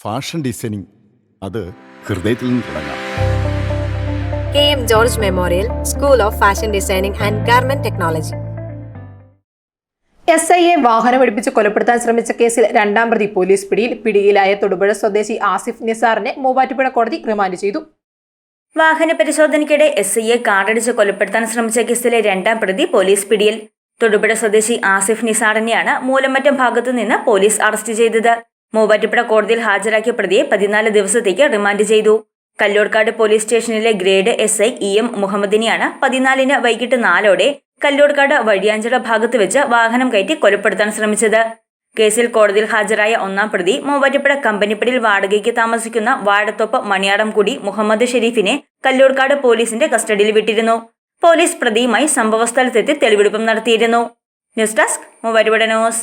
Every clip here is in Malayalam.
Fashion designing. അത് ഹൃദയത്തിൽ നിന്ന് തുടങ്ങാം. K M George memorial school of fashion designing and garment technology. S വാഹനം പിടിച്ച് കൊലപ്പെടുത്താൻ ശ്രമിച്ച കേസിൽ രണ്ടാം പ്രതി പോലീസ് പിടിയിൽ. പിടിയിലായ തൊടുപുഴ സ്വദേശി ആസിഫ് നിസാറിനെ മൂവാറ്റുപുഴ കോടതി റിമാൻഡ് ചെയ്തു. വാഹന പരിശോധനയ്ക്കിടെ എസ് ഐയെ കാറടിച്ച് കൊലപ്പെടുത്താൻ ശ്രമിച്ച കേസിലെ രണ്ടാം പ്രതി പോലീസ് പിടിയിൽ. തൊടുപുഴ സ്വദേശി ആസിഫ് നിസാറിനെയാണ് മൂലമറ്റം ഭാഗത്തു നിന്ന് പോലീസ് അറസ്റ്റ് ചെയ്തത്. മൂവാറ്റുപുഴ കോടതിയിൽ ഹാജരാക്കിയ പ്രതിയെ പതിനാല് ദിവസത്തേക്ക് റിമാൻഡ് ചെയ്തു. കല്ലോർക്കാട് പോലീസ് സ്റ്റേഷനിലെ grade S I E M മുഹമ്മദിനെയാണ് പതിനാലിന് വൈകിട്ട് നാലോടെ കല്ലോർക്കാട് വഴിയാഞ്ചിറ ഭാഗത്ത് വെച്ച് വാഹനം കയറ്റി കൊലപ്പെടുത്താൻ ശ്രമിച്ചത്. കേസിൽ കോടതിയിൽ ഹാജരായ ഒന്നാം പ്രതി മൂവാറ്റുപുഴ കമ്പനിപ്പടിയിൽ വാടകയ്ക്ക് താമസിക്കുന്ന വാഴത്തോപ്പ് മണിയാടംകുടി മുഹമ്മദ് ഷെരീഫിനെ കല്ലൂർക്കാട് പോലീസിന്റെ കസ്റ്റഡിയിൽ വിട്ടിരുന്നു. പോലീസ് പ്രതിയുമായി സംഭവസ്ഥലത്തെത്തി തെളിവെടുപ്പും നടത്തിയിരുന്നു. News desk Muvattupuzha news.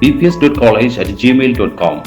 bps.college at gmail.com.